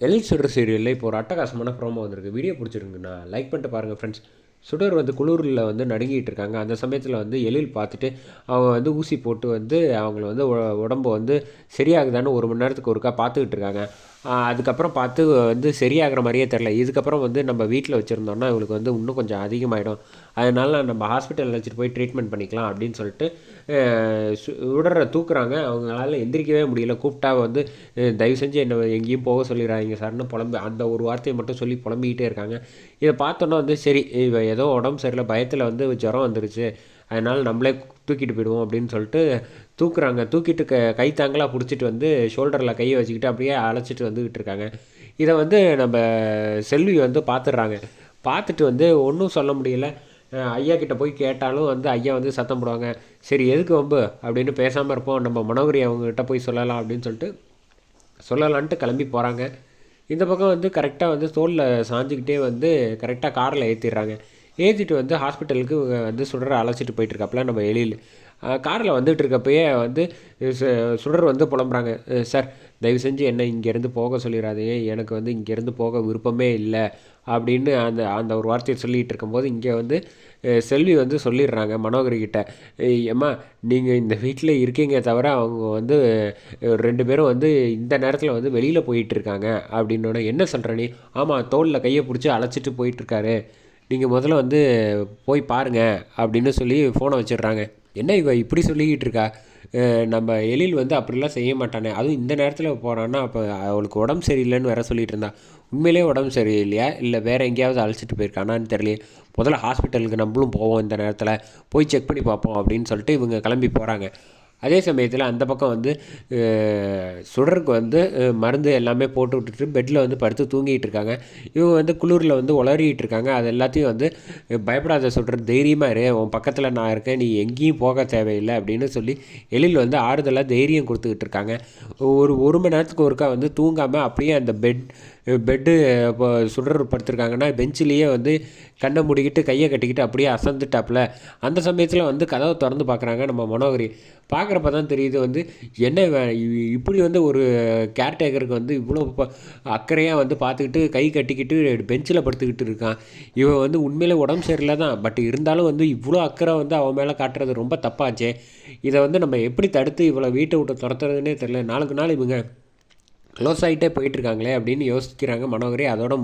எழில் சுடர் சீரியலில் இப்போ ஒரு அட்டகாசமான ப்ரோமோ வந்திருக்கு. வீடியோ பிடிச்சிருக்குண்ணா லைக் பண்ணிட்டு பாருங்கள் ஃப்ரெண்ட்ஸ் சுடர் வந்து குளிரில் வந்து நடுங்கிட்டு இருக்காங்க. அந்த சமயத்தில் வந்து எழில் பார்த்துட்டு அவங்க வந்து ஊசி போட்டு வந்து அவங்கள வந்து உடம்பு வந்து சரியாகுதான்னு ஒரு மணி நேரத்துக்கு ஒருக்கா பார்த்துக்கிட்டு இருக்காங்க. அதுக்கப்புறம் பார்த்து வந்து சரியாகிற மாதிரியே தெரில. இதுக்கப்புறம் வந்து நம்ம வீட்டில் வச்சுருந்தோம்னா இவளுக்கு வந்து இன்னும் கொஞ்சம் அதிகமாகிடும் அதனால் நம்ம ஹாஸ்பிட்டல் அழைச்சிட்டு போய் ட்ரீட்மெண்ட் பண்ணிக்கலாம் அப்படின்னு சொல்லிட்டு உடற சு- தூக்குறாங்க. அவங்களால எந்திரிக்கவே முடியல. கூப்பிட்டா வந்து தயவு செஞ்சு என்னை எங்கேயும் போக சொல்லிடுறாங்க சார்னு புலம்பு அந்த ஒரு வார்த்தையை மட்டும் சொல்லி புலம்பிக்கிட்டே இருக்காங்க. இதை பார்த்தோன்னா வந்து சரி இவ ஏதோ உடம்பு சரியில்லை. பயத்தில் வந்து ஜுரம் வந்துருச்சு. அதனால் நம்மளே தூக்கிட்டு போயிடுவோம் அப்படின்னு சொல்லிட்டு தூக்குறாங்க. தூக்கிட்டு க கை தாங்கலாக பிடிச்சிட்டு வந்து ஷோல்டரில் கையை வச்சுக்கிட்டு அப்படியே அழைச்சிட்டு வந்துக்கிட்டு இருக்காங்க. இதை வந்து நம்ம செல்வி வந்து பார்த்துடுறாங்க பார்த்துட்டு வந்து ஒன்றும் சொல்ல முடியல. ஐயா கிட்ட போய் கேட்டாலும் வந்து ஐயா வந்து சத்தம் போடுவாங்க. சரி எதுக்கு வம்பு? அப்படின்னு பேசாமல் இருப்போம். நம்ம மனோகரி அவங்ககிட்ட போய் சொல்லலாம் அப்படின்னு சொல்லிட்டு சொல்லலான்ட்டு கிளம்பி போகிறாங்க இந்த பக்கம் வந்து கரெக்டாக வந்து தோலில் சாஞ்சிக்கிட்டே வந்து கரெக்டாக காரில் ஏற்றிடுறாங்க ஏற்றிட்டு வந்து ஹாஸ்பிட்டலுக்கு வந்து சுடரை அழைச்சிட்டு போயிட்டுருக்காப்புல நம்ம எழில். காரில் வந்துட்டு இருக்கப்பயே வந்து சு- சுடர் வந்து புலம்புறாங்க. சார் தயவு செஞ்சு என்ன இங்கேருந்து போக சொல்லிடாதீங்க எனக்கு வந்து இங்கேருந்து போக விருப்பமே இல்லை. அப்படின்னு அந்த அந்த ஒரு வார்த்தையை சொல்லிகிட்டு இருக்கும்போது இங்கே வந்து செல்வி வந்து சொல்லிடுறாங்க மனோகரிக்கிட்ட ஏம்மா நீங்கள் இந்த வீட்டில் இருக்கீங்க தவிர அவங்க வந்து ரெண்டு பேரும் வந்து இந்த நேரத்தில் வந்து வெளியில் போயிட்டுருக்காங்க. அப்படின்னோட என்ன சொல்கிற நீ? ஆமாம் தோளில் கையை பிடிச்சி அழைச்சிட்டு போயிட்டுருக்காரு. நீங்கள் முதல்ல வந்து போய் பாருங்க அப்படின்னு சொல்லி ஃபோனை வச்சிடுறாங்க. என்ன இவ இப்படி சொல்லிக்கிட்டு இருக்கா? நம்ம எழில் வந்து அப்படிலாம் செய்ய மாட்டானே. அதுவும் இந்த நேரத்தில் போகிறான்னா அப்போ அவளுக்கு உடம்பு சரியில்லைன்னு வேற சொல்லிகிட்டு இருந்தா. உண்மையிலேயே உடம்பு சரியில்லையா? இல்லை வேறு எங்கேயாவது அழைச்சிட்டு போயிருக்கானான்னு தெரியலையே. முதல்ல ஹாஸ்பிட்டலுக்கு நம்மளும் போவோம் இந்த நேரத்தில். போய் செக் பண்ணி பார்ப்போம் அப்படின்னு சொல்லிட்டு இவங்க கிளம்பி போகிறாங்க அதே சமயத்தில் அந்த பக்கம் வந்து சுடருக்கு வந்து மருந்து எல்லாமே போட்டு விட்டுட்டு பெட்டில் வந்து படுத்து தூங்கிட்டு இருக்காங்க. இவங்க வந்து குளிரில் வந்து உளறிட்டு இருக்காங்க. அது எல்லாத்தையும் வந்து பயப்படாத சுடர் தைரியமாக இரு. உன் பக்கத்தில் நான் இருக்கேன். நீ எங்கேயும் போக தேவையில்லை. அப்படின்னு சொல்லி எழில் வந்து ஆறுதலாக தைரியம் கொடுத்துக்கிட்டு இருக்காங்க. ஒரு ஒரு மணி நேரத்துக்கு ஒருக்கா வந்து தூங்காமல் அப்படியே அந்த பெட் பெட்டு இப்போ சுடர் படுத்திருக்காங்கன்னா பெஞ்சிலேயே வந்து கண்ணை மூடிக்கிட்டு கையை கட்டிக்கிட்டு அப்படியே அசந்துட்டாப்புல அந்த சமயத்தில் வந்து கதவை திறந்து பார்க்குறாங்க நம்ம மனோகரி. பார்க்க பார்க்குறப்ப தான் தெரியுது வந்து என்ன இ- இப்படி வந்து ஒரு கேர்டேக்கருக்கு வந்து இவ்வளோ அக்கறையாக வந்து பார்த்துக்கிட்டு கை கட்டிக்கிட்டு பெஞ்சில் படுத்துக்கிட்டு இருக்கான். இவன் வந்து உண்மையிலே உடம்பு சரியில்லை தான் பட் இருந்தாலும் வந்து இவ்வளோ அக்கறை வந்து அவன் மேலே காட்டுறது ரொம்ப தப்பாச்சே. இதை வந்து நம்ம எப்படி தடுத்து இவ்வளோ வீட்டை விட்டு துரத்துறதுன்னே தெரில நாளுக்கு நாள் இவங்க க்ளோஸ் ஆகிட்டே போயிட்டுருக்காங்களே அப்படின்னு யோசிக்கிறாங்க மனோகரி. அதோட